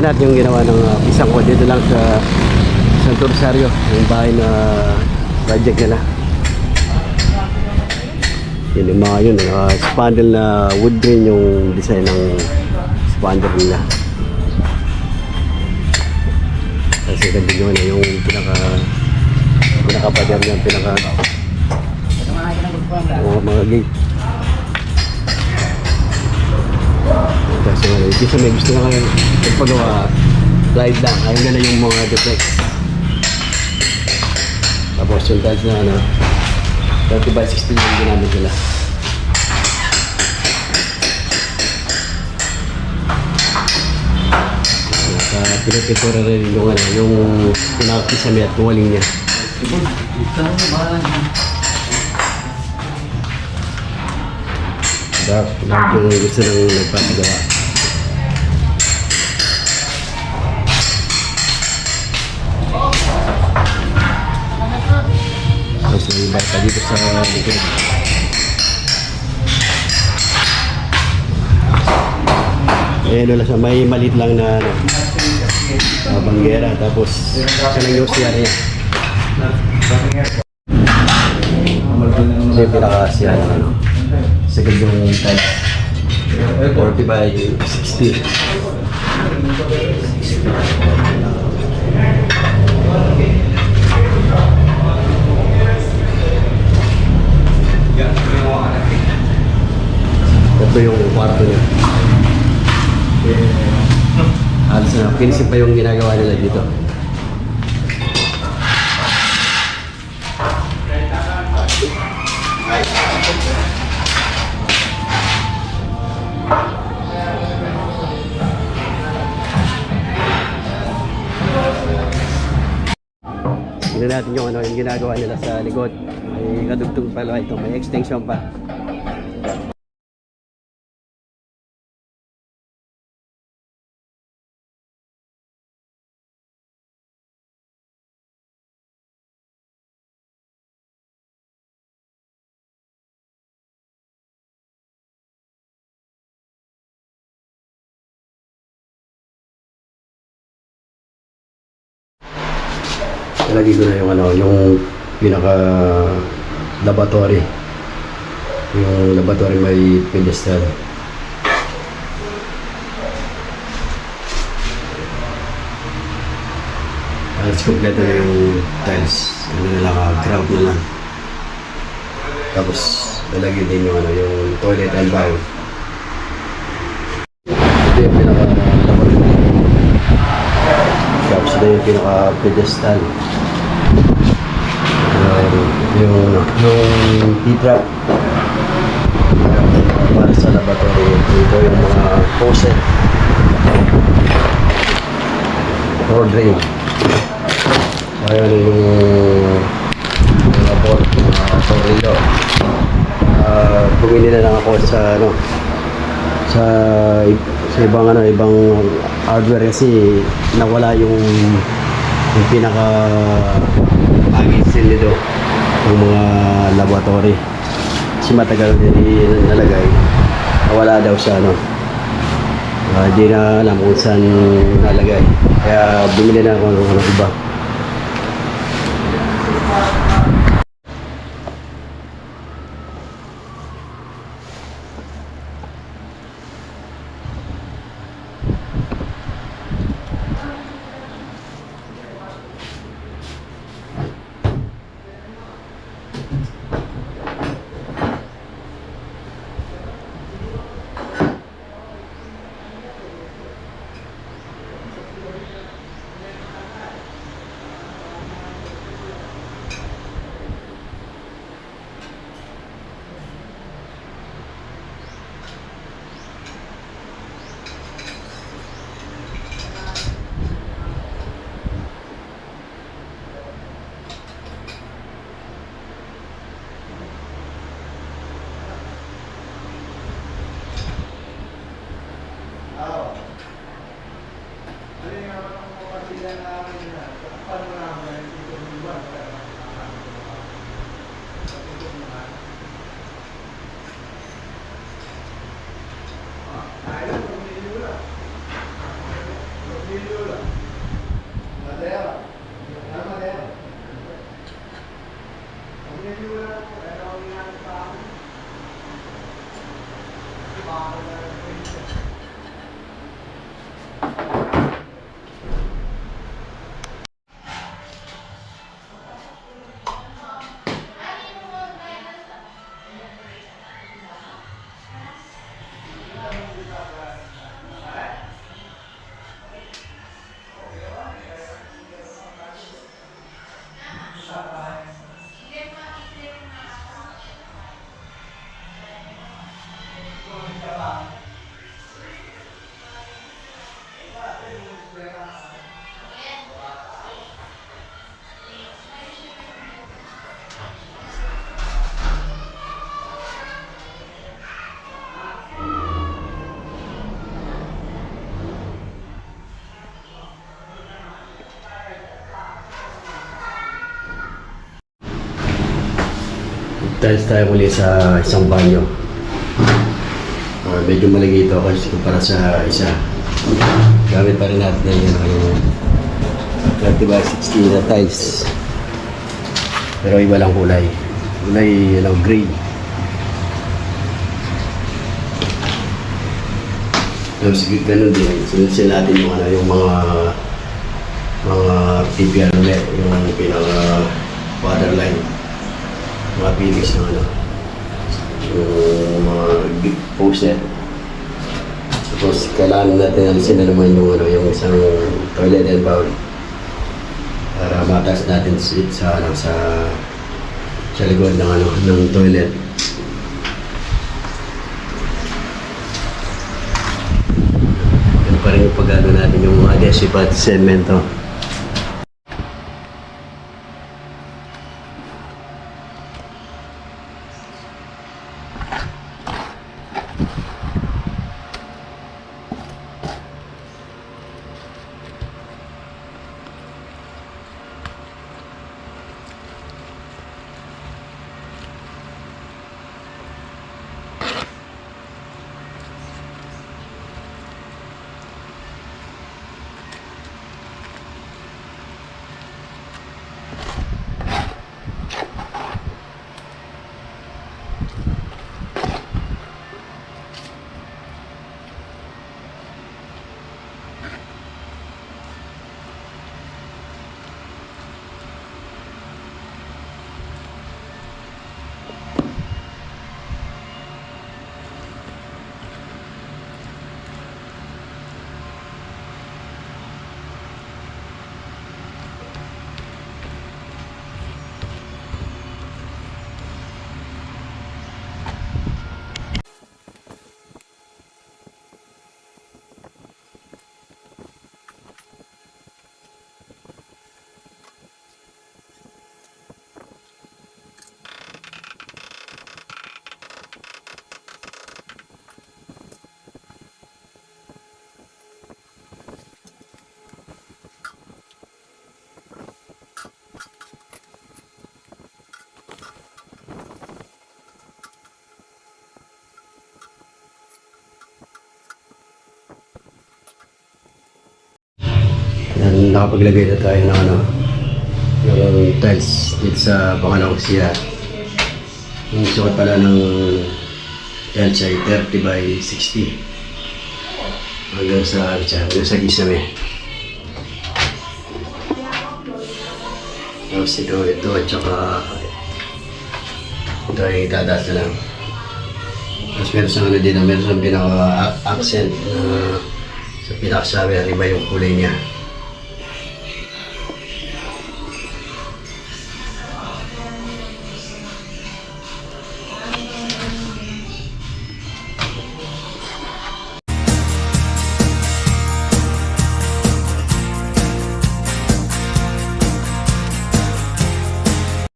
Tingnan natin yung ginawa ng uh, isang ko dito lang sa Santo Rosario, yung bahay na project nila. Yun yung mga yun, uh, spandrel na wood grain yung design ng spandrel nila. Kasi ganun yun, yung pinaka pinaka-pader niya, pinaka mga, mga gate. Kasi ano, hindi sa may gusto na kayo magpagawa, slide lang. Ayun lang yung mga deflects. Tapos yung tiles na ano, 30 by 60 yung ginamit nila. Naka pinipintura rin yung ano, yung pinakakisami at tuwaling niya. Dark, dark yung gusto nang nagpapagawa. Pa dito sa likod. Eh, ano lang siya, may malit lang na ano, uh, banggera. Tapos, siya lang yung CR niya. Siya pinaka-CR ng ano. Second yung type 40 by 60. Finishing pa yung ginagawa nila dito. Tignan natin yung ano yung ginagawa nila sa likod. May kadugtong pala ito, may extension pa. Nalagay ko na yung ano, yung pinaka laboratory. Yung laboratory may pedestal. Halos kompleto na yung tiles. Ano na lang, ah, grout na lang. Tapos, lalagyan din yung ano, yung toilet and bowl. Ito yung pinaka. Ito yung pinaka pedestal. Uh, yung ano, yung T-trap. Para sa laboratory. Ito yung mga faucet. Floor drain. Ayun yung mga board, mga tornillo. Uh, bumili na lang ako sa ano sa ibang ano ibang hardware kasi nawala yung yung pinaka package nito yung mga laboratory. Kasi matagal din nalagay nawala daw sa ano. Ah, hindi na alam kung saan nalagay kaya bumili na ako ng ano iba Tiles tayo muli sa isang banyo. Ah, medyo malagi ito kasi kumpara sa isa. Gamit pa rin natin yung, yung 30 by 60 na tiles. Pero iba lang kulay. Kulay ano, gray. Tapos ganun din. Sinusin natin yung, ano, yung mga mga PPR ulit, yung pinaka waterline mga pilis ng ano yung mga big poster tapos kailangan natin alisin na naman yung ano yung isang toilet and bowl para matas natin sa sa ano sa sa likod ng ano ng toilet. Yan pa rin yung pag-ano natin yung adhesive at cemento. Yan, nakapaglagay na tayo ng ano, yung tiles dito sa pangalawang siya. Yung sukat pala ng tiles ay 30 by 60. Hanggang sa, ano hanggang sa gisame. Tapos ito, ito, at saka ito ay dadaas na lang. Tapos meron sa ano din, meron sa pinaka-accent na sa pinakasabi, iba yung kulay niya.